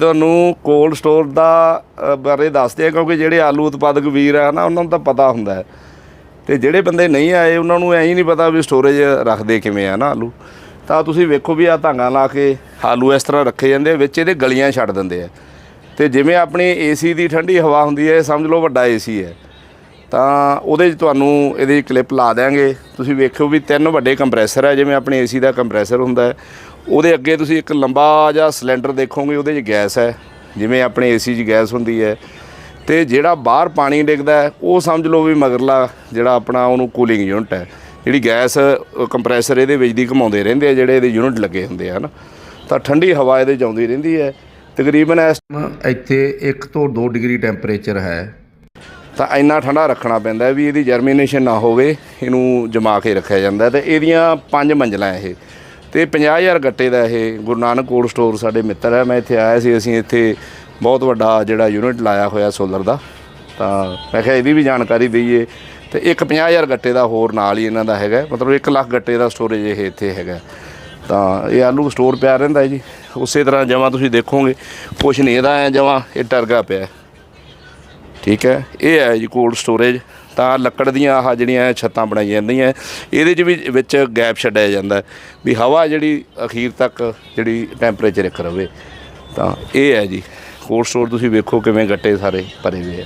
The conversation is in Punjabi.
ਤੁਹਾਨੂੰ ਕੋਲਡ ਸਟੋਰ ਦਾ ਬਾਰੇ ਦੱਸਦੇ ਆ, ਕਿਉਂਕਿ ਜਿਹੜੇ ਆਲੂ ਉਤਪਾਦਕ ਵੀਰ ਆ ਨਾ, ਉਹਨਾਂ ਨੂੰ ਤਾਂ ਪਤਾ ਹੁੰਦਾ ਹੈ। ਤੇ ਜਿਹੜੇ ਬੰਦੇ ਨਹੀਂ ਆਏ, ਉਹਨਾਂ ਨੂੰ ਐਂ ਹੀ ਨਹੀਂ ਪਤਾ ਵੀ ਸਟੋਰੇਜ ਰੱਖਦੇ ਕਿਵੇਂ ਆ ਨਾ ਆਲੂ। ਤਾਂ ਤੁਸੀਂ ਵੇਖੋ ਵੀ ਆ ਧਾਂਗਾ ਲਾ ਕੇ ਆਲੂ ਇਸ ਤਰ੍ਹਾਂ ਰੱਖੇ ਜਾਂਦੇ ਵਿੱਚ ਇਹਦੇ ਗਲੀਆਂ ਛੱਡ ਦਿੰਦੇ ਆ। ਤੇ ਜਿਵੇਂ ਆਪਣੀ ਏਸੀ ਦੀ ਠੰਡੀ ਹਵਾ ਹੁੰਦੀ ਹੈ ਸਮਝ ਲਓ ਵੱਡਾ ਏਸੀ ਹੈ। ਤਾਂ ਉਹਦੇ 'ਚ ਤੁਹਾਨੂੰ ਇਹਦੀ ਕਲਿੱਪ ਲਾ ਦਿਆਂਗੇ। ਤੁਸੀਂ ਵੇਖਿਓ ਵੀ ਤਿੰਨ ਵੱਡੇ ਕੰਪਰੈਸਰ ਹੈ ਜਿਵੇਂ ਆਪਣੇ ਏਸੀ ਦਾ ਕੰਪਰੈਸਰ ਹੁੰਦਾ ਹੈ। ਉਹਦੇ ਅੱਗੇ ਤੁਸੀਂ ਇੱਕ ਲੰਬਾ ਜਿਹਾ ਸਿਲੰਡਰ ਦੇਖੋਗੇ ਉਹਦੇ 'ਚ ਗੈਸ ਹੈ ਜਿਵੇਂ ਆਪਣੇ ਏਸੀ 'ਚ ਗੈਸ ਹੁੰਦੀ ਹੈ। ਤੇ ਜਿਹੜਾ ਬਾਹਰ ਪਾਣੀ ਡਿੱਗਦਾ ਉਹ ਸਮਝ ਲਓ ਵੀ ਮਗਰਲਾ ਜਿਹੜਾ ਆਪਣਾ ਉਹਨੂੰ ਕੂਲਿੰਗ ਯੂਨਿਟ ਹੈ। ਜਿਹੜੀ ਗੈਸ ਕੰਪਰੈਸਰ ਇਹਦੇ ਵਿੱਚ ਦੀ ਘਮਾਉਂਦੇ ਰਹਿੰਦੇ ਆ ਜਿਹੜੇ ਇਹਦੇ ਯੂਨਿਟ ਲੱਗੇ ਹੁੰਦੇ ਆ ਨਾ ਤਾਂ ਠੰਡੀ ਹਵਾ ਇਹਦੇ 'ਚ ਆਉਂਦੀ ਰਹਿੰਦੀ ਹੈ। ਤਕਰੀਬਨ ਇਸ ਇੱਥੇ 1 ਤੋਂ 2 ਡਿਗਰੀ ਟੈਂਪਰੇਚਰ ਹੈ। ਤਾਂ ਇੰਨਾ ਠੰਡਾ ਰੱਖਣਾ ਪੈਂਦਾ ਵੀ ਇਹਦੀ ਜਰਮੀਨੇਸ਼ਨ ਨਾ ਹੋਵੇ ਇਹਨੂੰ ਜਮਾ ਕੇ ਰੱਖਿਆ ਜਾਂਦਾ ਤੇ ਇਹਦੀਆਂ ਪੰਜ ਮੰਜ਼ਲਾਂ ਇਹ। ਤੇ 50000 ਗੱਟੇ ਦਾ ਇਹ ਗੁਰੂ ਨਾਨਕ ਕੋਲਡ ਸਟੋਰ ਸਾਡੇ ਮਿੱਤਰ ਹੈ। ਮੈਂ ਇੱਥੇ ਆਇਆ ਸੀ, ਅਸੀਂ ਇੱਥੇ ਬਹੁਤ ਵੱਡਾ ਜਿਹੜਾ ਯੂਨਿਟ ਲਾਇਆ ਹੋਇਆ ਸੋਲਰ ਦਾ। ਤਾਂ ਮੈਂ ਕਿਹਾ ਇਹਦੀ ਵੀ ਜਾਣਕਾਰੀ ਦਈਏ। ਤੇ ਇੱਕ 50000 ਗੱਟੇ ਦਾ ਹੋਰ ਨਾਲ ਹੀ ਇਹਨਾਂ ਦਾ ਹੈਗਾ। ਮਤਲਬ 1 ਲੱਖ ਗੱਟੇ ਦਾ ਸਟੋਰੇਜ ਇਹ ਇੱਥੇ ਹੈਗਾ। ਤਾਂ ਇਹ ਆਲੂ ਸਟੋਰ ਪਿਆ ਰਹਿੰਦਾ ਜੀ। ਉਸੇ ਤਰ੍ਹਾਂ ਜਮਾਂ ਤੁਸੀਂ ਦੇਖੋਗੇ। ਕੁਛ ਨਹੀਂ ਇਹਦਾ ਐ ਜਮਾਂ, ਇਹ ਟਰਗਾ ਪਿਆ ਠੀਕ ਹੈ? ਇਹ ਹੈ ਜੀ ਕੋਲਡ ਸਟੋਰੇਜ ਤਾਂ ਲੱਕੜ ਦੀਆਂ ਆਹ ਜਿਹੜੀਆਂ ਛੱਤਾਂ ਬਣਾਈਆਂ ਜਾਂਦੀਆਂ, ਇਹਦੇ 'ਚ ਵੀ ਵਿੱਚ ਗੈਪ ਛੱਡਿਆ ਜਾਂਦਾ। ਵੀ ਹਵਾ ਜਿਹੜੀ ਅਖੀਰ ਤੱਕ ਜਿਹੜੀ ਟੈਂਪਰੇਚਰ ਇੱਕ ਰਵੇ। ਤਾਂ ਇਹ ਹੈ ਜੀ। ਕੋਲਡ ਸਟੋਰ ਤੁਸੀਂ ਵੇਖੋ ਕਿਵੇਂ ਗੱਟੇ ਸਾਰੇ ਭਰੇ ਹੋਏ ਆ।